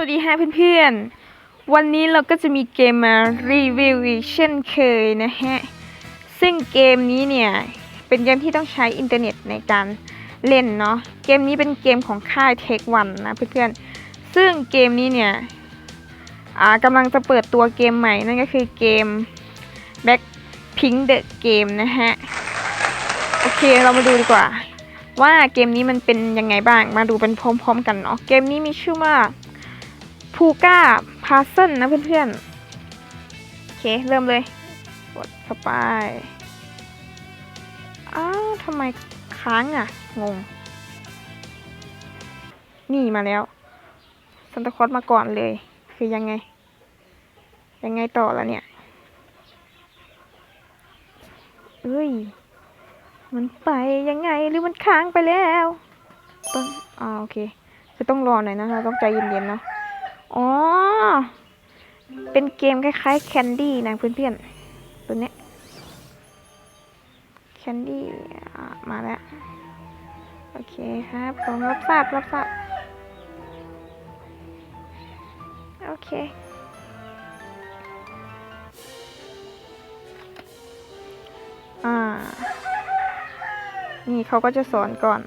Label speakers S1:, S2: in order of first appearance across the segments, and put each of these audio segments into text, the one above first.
S1: สวัสดีฮะเพื่อนๆ วันนี้เราก็จะมีเกมมารีวิวอีกเช่นเคยนะฮะ ซึ่งเกมนี้เนี่ย เป็นเกมที่ต้องใช้อินเทอร์เน็ตในการเล่นเนาะ เกมนี้เป็นเกมของค่าย Take One นะเพื่อนๆ ซึ่งเกมนี้เนี่ยอ่ากำลังจะเปิดตัวเกมใหม่นั่นก็คือเกม Back Pink The Game นะฮะ โอเคเรามาดูดีกว่า ว่าเกมนี้มันเป็นยังไงบ้าง มาดูเป็นพร้อม ๆ กันเนาะ เกมนี้มีชื่อว่า พูก้าพาเซนนะเพื่อนๆ โอเค เริ่มเลย กดเข้าไป อ้าวทำไมค้างอะ งง นี่มาแล้วซันตาคอสมาก่อนเลย คือยังไง ยังไงต่อแล้วเนี่ยเอ้ย มันไปยังไงหรือมันค้างไปแล้วต้องอ่าโอเคจะต้องรอหน่อยนะเราต้องใจเย็นๆเนาะ อ๋อ เป็นเกมคล้ายๆแคนดี้นะเพื่อนๆ ตัวเนี้ยแคนดี้มาแล้ว โอเคครับผมรับทราบรับทราบ โอเคอ่านี่เขาก็จะสอนก่อน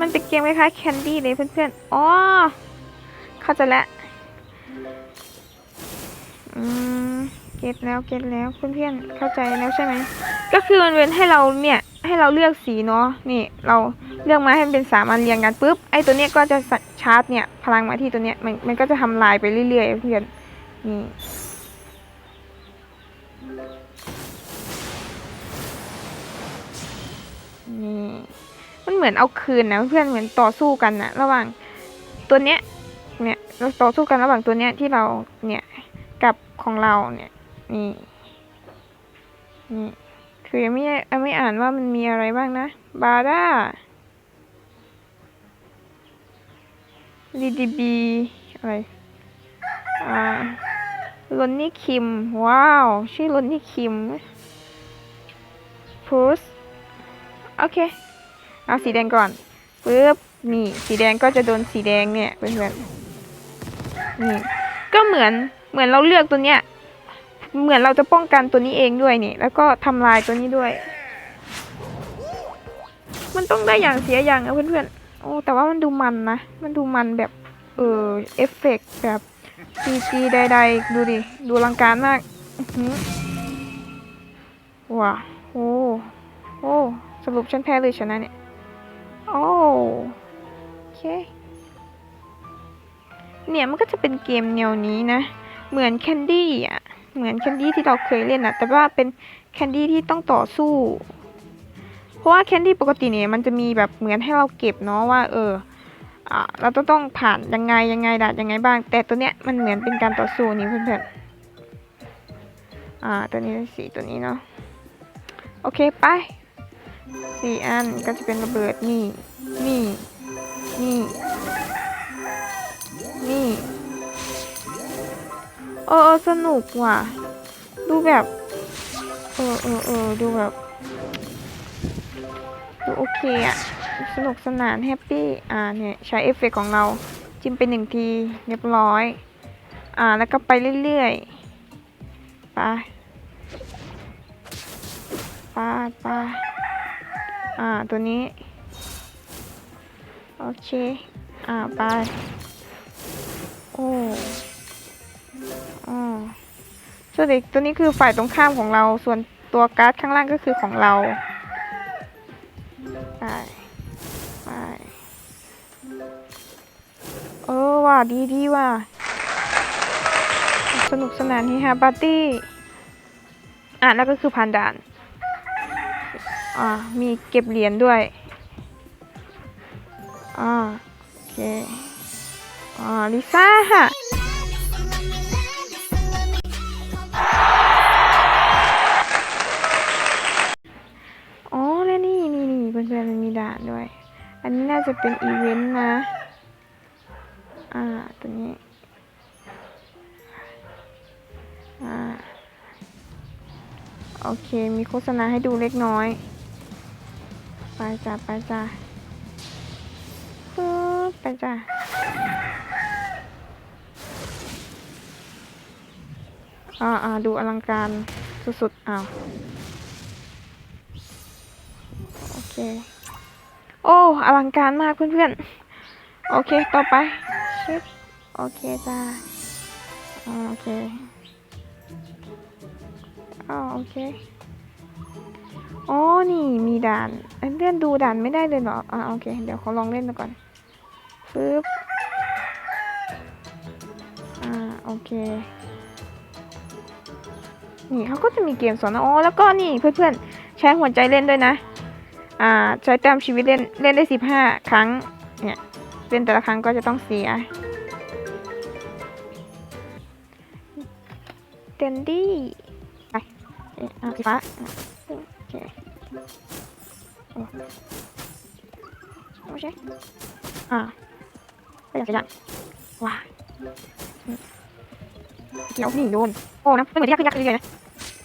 S1: มันเป็นเกมคล้ายๆแคนดี้เลยเพื่อนๆ อ๋อ เข้าใจแล้วอืมเก็ตแล้วเก็ตแล้วเพื่อนๆเข้าใจแล้วใช่ไหมก็คือมันเป็นให้เราเนี่ยให้เราเลือกสีเนาะนี่เราเลือกมาให้มันเป็นสามอันเรียงกันปุ๊บไอ้ตัวเนี้ยก็จะชาร์จเนี่ยพลังมาที่ตัวเนี้ยมันมันก็จะทำลายไปเรื่อยๆเพื่อนนี่นี่มันเหมือนเอาคืนนะเพื่อนเหมือนต่อสู้กันนะระหว่างตัวเนี้ย เนี่ยเราต่อสู้กันระหว่างตัวเนี้ยที่เราเนี่ยกับของเราเนี่ยนี่นี่คือยังไม่ยังไม่อ่านว่ามันมีอะไรบ้างนะ บาร่าดีดีบีอะไรอ่าลอนนี่คิม ว้าว ชื่อลอนนี่คิมพูสโอเค เอาสีแดงก่อนปึ๊บนี่ สีแดงก็จะโดนสีแดงเนี่ยเพื่อนๆ นี่ก็เหมือนเหมือนเราเลือกตัวเนี้ย เหมือนเราจะป้องกันตัวนี้เองด้วยนี่ แล้วก็ทำลายตัวนี้ด้วย มันต้องได้อย่างเสียอย่างอะเพื่อนๆ โอ้แต่ว่ามันดูมันนะ มันดูมันแบบ เออเอฟเฟกต์แบบซีจีใดๆ ดูดิ ดูลังการมากว้าโอ้โอ้สรุปฉันแพ้เลยชนะเนี่ย โอ้โอเค เนี่ยมันก็จะเป็นเกมแนวนี้นะ เหมือนแคนดี้อะ เหมือนแคนดี้ที่เราเคยเล่นอะแต่ว่าเป็นแคนดี้ที่ต้องต่อสู้ เพราะว่าแคนดี้ปกติเนี่ยมันจะมีแบบเหมือนให้เราเก็บเนาะว่า เอออ่าเราต้องต้องผ่านยังไงยังไงดัดยังไงบ้าง แต่ตัวเนี้ยมันเหมือนเป็นการต่อสู้นี่เพื่อนๆอ่าตัวนี้สีตัวนี้เนาะโอเคไปสี่อันก็จะเป็นระเบิดนี่นี่นี่ เออเออสนุกว่ะ ดูแบบ เออเออเออดูแบบดูโอเคอะสนุกสนานแฮปปี้ อ่าเนี่ยใช้เอฟเฟกต์ของเรา จิ้มไปหนึ่งทีเรียบร้อย อ่าแล้วก็ไปเรื่อยๆ ไปไปไปอ่าตัวนี้ โอเค อ่าไป โอ้ ส่วนเด็กตัวนี้คือฝ่ายตรงข้ามของเรา ส่วนตัวการ์ดข้างล่างก็คือของเราไปไปเออว่ะดีดีว่ะ สนุกสนานเฮฮาปาร์ตี้ อะแล้วก็คือผ่านด่าน อ่า มีเก็บเหรียญด้วย อ่า โอเค อ่า ลิซ่า อันนี้น่าจะเป็นอีเวนต์นะ อ่า ตัวนี้ อ่า โอเค มีโฆษณาให้ดูเล็กน้อย ไปจ้าไปจ้าปึ๊บไปจ้าอ่าอ่าดูอลังการสุดๆอ้าวโอเค อ้ อลังการมากเพื่อนๆ โอเค ต่อไปชิปโอเคจ้า โอเคอ๋อโอเค อ๋อ นี่มีด่านเลื่อนดูด่านไม่ได้เลยเหรอ อ่าโอเค เดี๋ยวเขาลองเล่นดูก่อนปึ๊บอ่า โอเค นี่เขาก็จะมีเกมสอน อ๋อ แล้วก็นี่เพื่อนๆ ใช้หัวใจเล่นด้วยนะ อ่าใช้แต้มชีวิตเล่นเล่นได้สิบห้าครั้ง เนี่ย เล่นแต่ละครั้งก็จะต้องเสียเดนดี้ไปเอ๊ะอะสีฟ้าโอเคโอเคอ่าไปอย่างไรอย่าว้าเกี่ยวนี่โดนโอ้นะไม่เหมือนที่ยากขึ้นยากขึ้นเรื่อยนะ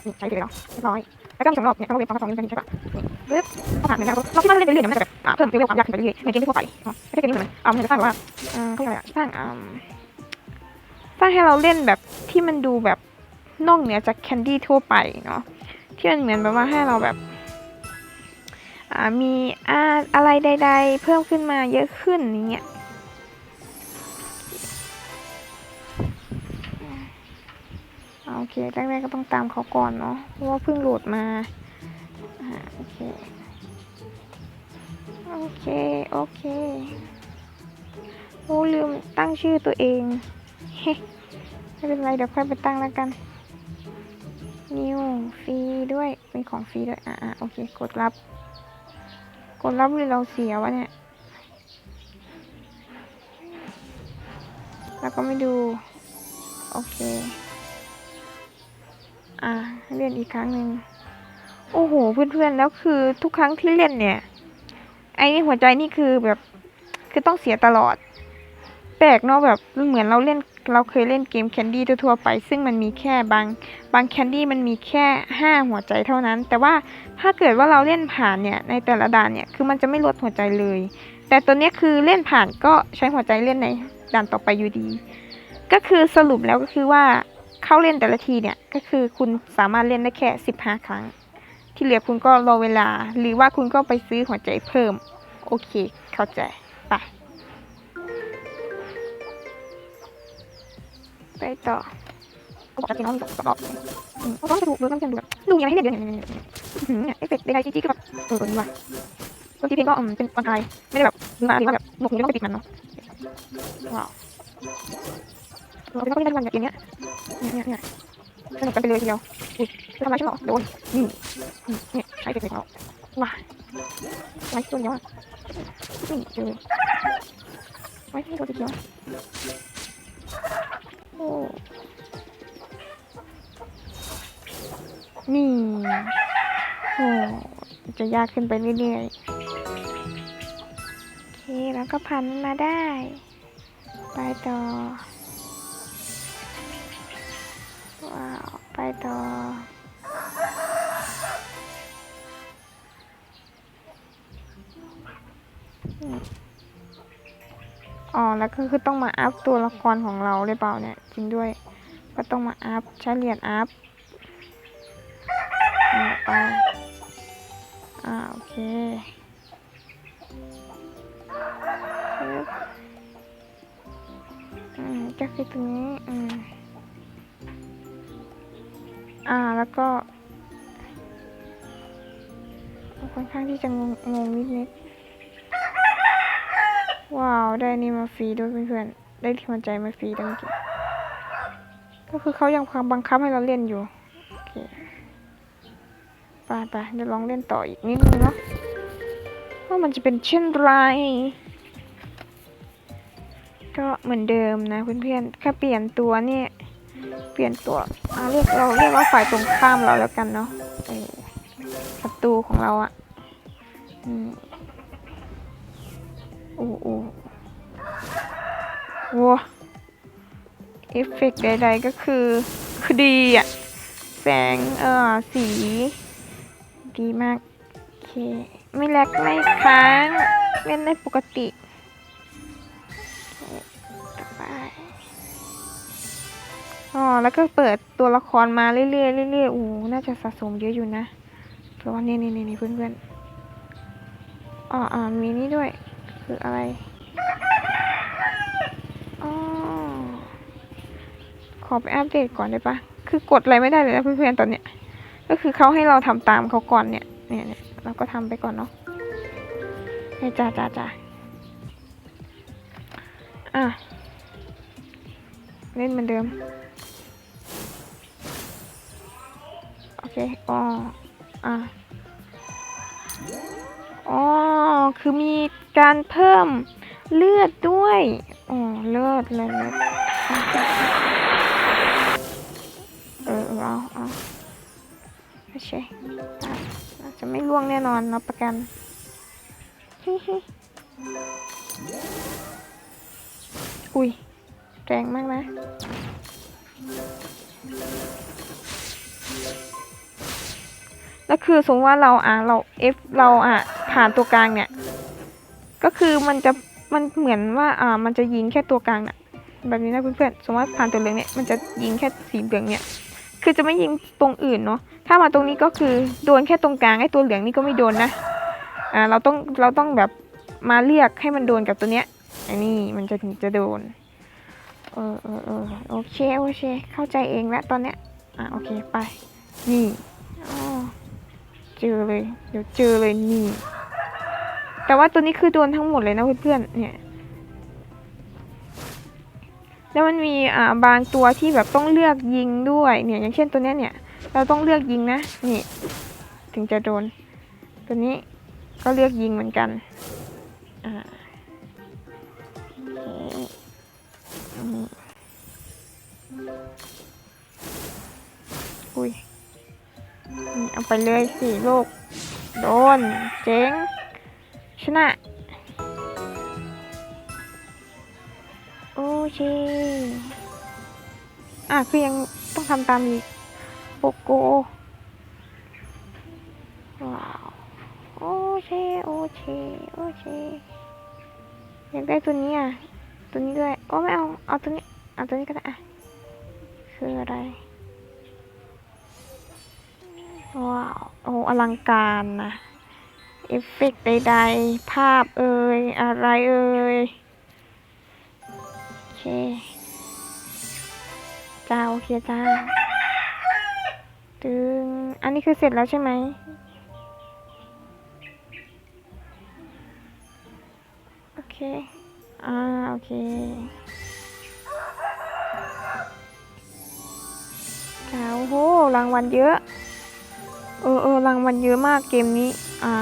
S1: นี่ใช้ไปแล้วเรียบร้อย แล้วก็มีสองรอบเนี่ยต้องเวฟสองสองนี่ใช่ปะนี่ปึ๊บก็ผ่านเหมือนกันเราคิดว่าเล่นไปเรื่อยๆมันจะแบบเพิ่มเลเวลความยากขึ้นไปเรื่อยๆในเกมทั่วไปเนาะไม่ใช่เกมนี้เหมือนอ่ามันจะสร้างแบบว่าเขาเรียกอะไรอสร้างสร้างให้เราเล่นแบบที่มันดูแบบนอกเหนือจากแคนดี้ทั่วไปเนาะที่มันเหมือนแบบว่าให้เราแบบมีอาอะไรใด ๆ เพิ่มขึ้นมาเยอะขึ้นอย่างเงี้ย อ่าโอเคแรกๆก็ต้องตามเขาก่อนเนาะเพราะว่าเพิ่งโหลดมาอ่าโอเคโอเค โอเคโอ้ลืมตั้งชื่อตัวเองเฮ้ไม่เป็นไรเดี๋ยวค่อยไปตั้งแล้วกันนิวฟรีด้วยเป็นของฟรีด้วยอ่าอ่าโอเค กดรับ กดรับหรือเราเสียวะเนี่ยแล้วก็ไม่ดู โอเค อ่าเล่นอีกครั้งหนึ่งโอ้โห เพื่อนๆ แล้วคือทุกครั้งที่เล่นเนี่ย ไอ้นี่หัวใจนี่คือแบบ คือต้องเสียตลอด แปลกเนาะแบบเหมือนเราเล่นเราเคยเล่นเกมแคนดี้ทั่วไป ซึ่งมันมีแค่บางบางแคนดี้มันมีแค่ห้าหัวใจเท่านั้น แต่ว่าถ้าเกิดว่าเราเล่นผ่านเนี่ยในแต่ละด่านเนี่ยคือมันจะไม่ลดหัวใจเลย แต่ตัวเนี้ยคือเล่นผ่านก็ใช้หัวใจเล่นในด่านต่อไปอยู่ดี ก็คือสรุปแล้วก็คือว่า เข้าเล่นแต่ละทีเนี่ยก็คือคุณสามารถเล่นได้แค่สิบห้าครั้ง ที่เหลือคุณก็รอเวลา หรือว่าคุณก็ไปซื้อหัวใจเพิ่ม โอเค เข้าใจไปไปต่อก็บอกจะกินน้องสองรอบอืมก็จะดูดูต้องดูแบบดูยังไงให้เด็ดเยอะเนี่ยเนี่ยเนี่ยเอฟเฟกต์ใดๆจี้ๆก็แบบเออตัวนี้ว่ะตัวที่เพลงก็อืมเป็นวันไทยไม่ได้แบบมาหรือว่าแบบหนวกหูไม่ต้องไปปิดมันเนาะว้าว เราไม่ต้องเล่นวันอย่างเงี้ยเนี่ยเนี่ยสนุกกันไปเลยทีเดียวอุ้ยทำอะไรฉันหรอโดนนี่เนี่ยใช้เอฟเฟกต์ของเราว้าไว้ตัวเดียวอะนี่เจอไว้ที่ตัวเดียวโอ้นี่โอ้จะยากขึ้นไปเรื่อยๆโอเคแล้วก็พันมันมาได้ ไปต่อ ต่อออ๋อ แล้วก็คือต้องมาอัพตัวละครของเราหรือเปล่าเนี่ย จริงด้วย ก็ต้องมาอัพใช้เหรียญอัพไป อ่า โอเคอืมก็คือตรงนี้ อืม อ่าแล้วก็ค่อนข้างที่จะงงงงนิดนิดว้าว ได้นี่มาฟรีด้วยเพื่อนๆ ได้ที่หัวใจมาฟรีด้วยเมื่อกี้ก็คือเขายังบังคับให้เราเล่นอยู่ โอเคไปไปเดี๋ยวลองเล่นต่ออีกนิดนึงเนาะว่ามันจะเป็นเช่นไร ก็เหมือนเดิมนะเพื่อนๆแค่เปลี่ยนตัวเนี่ย เปลี่ยนตัวอ่าเรียกเราเรียกว่าฝ่ายตรงข้ามเราแล้วกันเนาะศัตรูของเราอะอืมโอ้โอ้ว้เอฟเฟกต์ใดๆก็คือคือดีอะแสงเออสี ดีมาก โอเค ไม่แลกไม่ค้าง เล่นได้ปกติ อ๋อแล้วก็เปิดตัวละครมาเรื่อยๆเรื่อยๆโอ้น่าจะสะสมเยอะอยู่นะเพราะว่านี่นี่นี่เพื่อนๆอ๋ออ่ามีนี่ด้วย คืออะไรอ๋อขอไปอัปเดตก่อนได้ปะคือกดอะไรไม่ได้เลยนะเพื่อนๆตอนเนี้ยก็คือเขาให้เราทำตามเขาก่อนเนี่ยเนี่ยเนี่ยเราก็ทำไปก่อนเนาะให้จ้าจ้าจ้าอะเล่นเหมือนเดิม เคอ๋ออะอ๋อ คือมีการเพิ่มเลือดด้วย อ๋อ เลือดเลยเลือดเออเอาเอาโอเคอะน่าจะไม่ล่วงแน่นอนรับประกันอุ้ย แรงมากนะ แล้วคือสมมติว่าเราอะเรา F เราอะผ่านตัวกลางเนี่ย ก็คือมันจะมันเหมือนว่าอ่ามันจะยิงแค่ตัวกลางน่ะแบบนี้นะเพื่อนๆสมมติว่าผ่านตัวเหลืองเนี่ยมันจะยิงแค่สีเหลืองเนี่ย คือจะไม่ยิงตรงอื่นเนาะถ้ามาตรงนี้ก็คือโดนแค่ตรงกลางไอ้ตัวเหลืองนี่ก็ไม่โดนนะอ่าเราต้องเราต้องแบบมาเรียกให้มันโดนกับตัวเนี้ยอันนี้มันจะถึงจะโดนเออเออเออโอเคโอเค เข้าใจเองแล้วตอนเนี้ยอะโอเคไปนี่อ๋อ เจอเลย เดี๋ยวเจอเลยนี่ แต่ว่าตัวนี้คือโดนทั้งหมดเลยนะเพื่อนๆเนี่ย แล้วมันมีอ่าบางตัวที่แบบต้องเลือกยิงด้วยเนี่ย อย่างเช่นตัวเนี้ยเนี่ย เราต้องเลือกยิงนะนี่ ถึงจะโดน ตัวนี้ก็เลือกยิงเหมือนกัน เอาไปเลยสิลูก โดน เจ๊ง ชนะ โอเค อะคือยังต้องทำตามอีกโปโกว้าวโอเค โอเค โอเคอยากได้ตัวนี้อะ ตัวนี้ด้วย โอ้ไม่เอา เอาตัวนี้ เอาตัวนี้ก็ได้อะคืออะไร ว้าวโอ้อลังการนะเอฟเฟกต์ใดๆ ภาพเอ่ยอะไรเอ่ยโอเคจ้าโอเคจ้าตึงอันนี้คือเสร็จแล้วใช่ไหมโอเค อ่า โอเคจ้าโหรางวัลเยอะ เออเออรางวัลเยอะมากเกมนี้ อ่า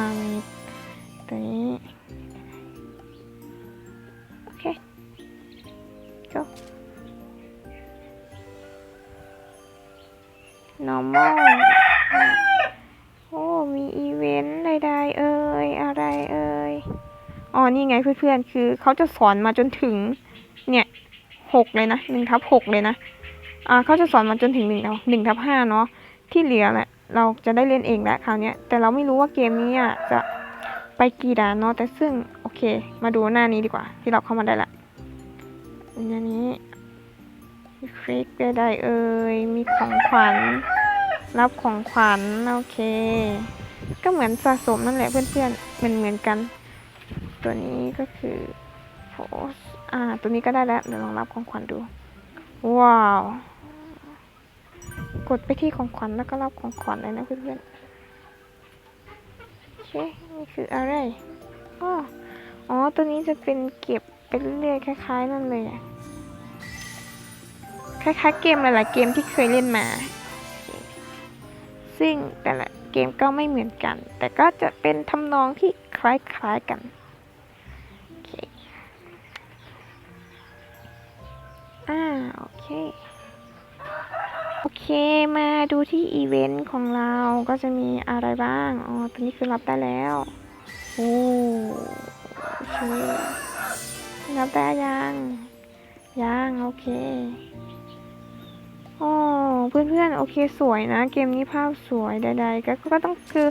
S1: ตัวนี้โอเค go normal โอ้ มีอีเวนต์ใดๆเอ่ย อะไรเอ่ย อ๋อ นี่ไงเพื่อนๆ คือเขาจะสอนมาจนถึง เนี่ยหกเลยนะหนึ่งทับหกเลยนะ อ่าเขาจะสอนมาจนถึงหนึ่งหนึ่งทับห้าเนาะ ที่เหลือแหละ เราจะได้เล่นเองแล้วคราวนี้แต่เราไม่รู้ว่าเกมนี้จะไปกี่ด่านเนาะแต่ซึ่งโอเค มาดูหน้านี้ดีกว่า ที่เราเข้ามาได้ละอันนี้คลิกได้ๆเอ่ยมีของขวัญรับของขวัญโอเค ก็เหมือนสะสมนั่นแหละเพื่อนๆเหมือนเหมือนกัน ตัวนี้ก็คือโพสอ่าตัวนี้ก็ได้แล้วเดี๋ยวลองรับของขวัญดู ว้าว กดไปที่ของขวัญแล้วก็รับของขวัญเลยนะเพื่อนๆโอเคนี่คืออะไรอ๋ออ๋อ ตัวนี้จะเป็นเก็บไปเรื่อยๆคล้ายๆนั่นเลยอะคล้ายๆเกมหลายๆเกมที่เคยเล่นมา ซึ่งแต่ละเกมก็ไม่เหมือนกัน แต่ก็จะเป็นทำนองที่คล้ายๆกันโอเคอ่าโอเค มาดูที่อีเวนต์ของเราก็จะมีอะไรบ้าง อ๋อตัวนี้คือรับได้แล้ว โอ้โอรับได้ยัง ยัง โอเคอ๋อเพื่อนๆ โอเคสวยนะ เกมนี้ภาพสวยใดๆก็ก็ต้องคือ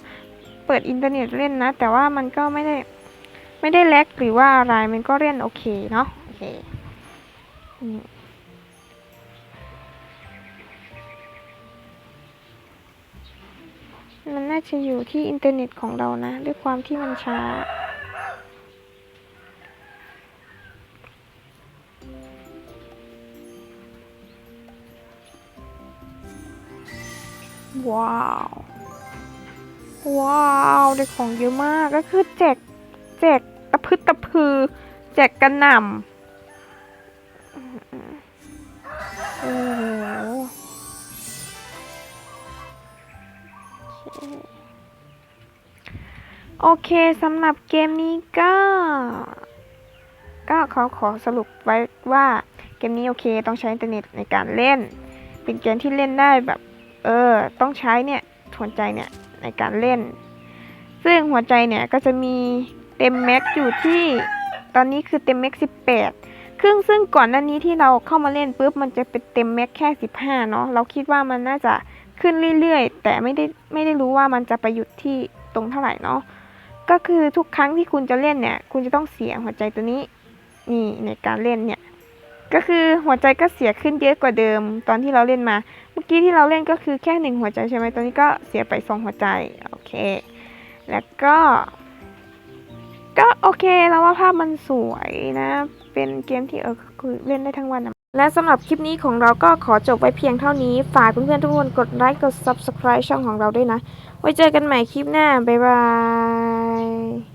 S1: เปิดอินเทอร์เน็ตเล่นนะ แต่ว่ามันก็ไม่ได้ ไม่ได้แลกหรือว่าอะไรมันก็เล่นโอเคเนาะโอเค มันน่าจะอยู่ที่อินเทอร์เน็ตของเรานะ ด้วยความที่มันช้า ว้าว ว้าวได้ของเยอะมากก็คือแจกแจกตะพึดตะพือ แจกกระหน่ำ โอเคสำหรับเกมนี้ก็ ก็ขอขอสรุปไว้ว่าเกมนี้โอเคต้องใช้อินเทอร์เน็ตในการเล่น เป็นเกมที่เล่นได้แบบ เออ ต้องใช้เนี่ยหัวใจเนี่ยในการเล่น ซึ่งหัวใจเนี่ยก็จะมีเต็มแม็กอยู่ที่ตอนนี้คือเต็มแม็ก18ครึ่งซึ่งก่อนหน้านี้ที่เราเข้ามาเล่นปุ๊บมันจะเป็นเต็มแม็กแค่15เนาะเราคิดว่ามันน่าจะขึ้นเรื่อยๆ แต่ไม่ได้ไม่ได้รู้ว่ามันจะไปหยุดที่ตรงเท่าไหร่เนาะ ก็คือทุกครั้งที่คุณจะเล่นเนี่ย คุณจะต้องเสียหัวใจตัวนี้ นี่ในการเล่นเนี่ย ก็คือหัวใจก็เสียขึ้นเยอะกว่าเดิม ตอนที่เราเล่นมา เมื่อกี้ที่เราเล่นก็คือแค่หนึ่งหัวใจใช่ไหมตอนนี้ก็เสียไปสองหัวใจ โอเค แล้วก็ ก็โอเคแล้วว่าภาพมันสวยนะ เป็นเกมที่เออคือเล่นได้ทั้งวันนะ และสำหรับคลิปนี้ของเราก็ขอจบไว้เพียงเท่านี้ ฝากเพื่อนๆทุกคนกดไลค์ กด subscribe ช่องของเราด้วยนะ ไว้เจอกันใหม่คลิปหน้า บ๊ายบาย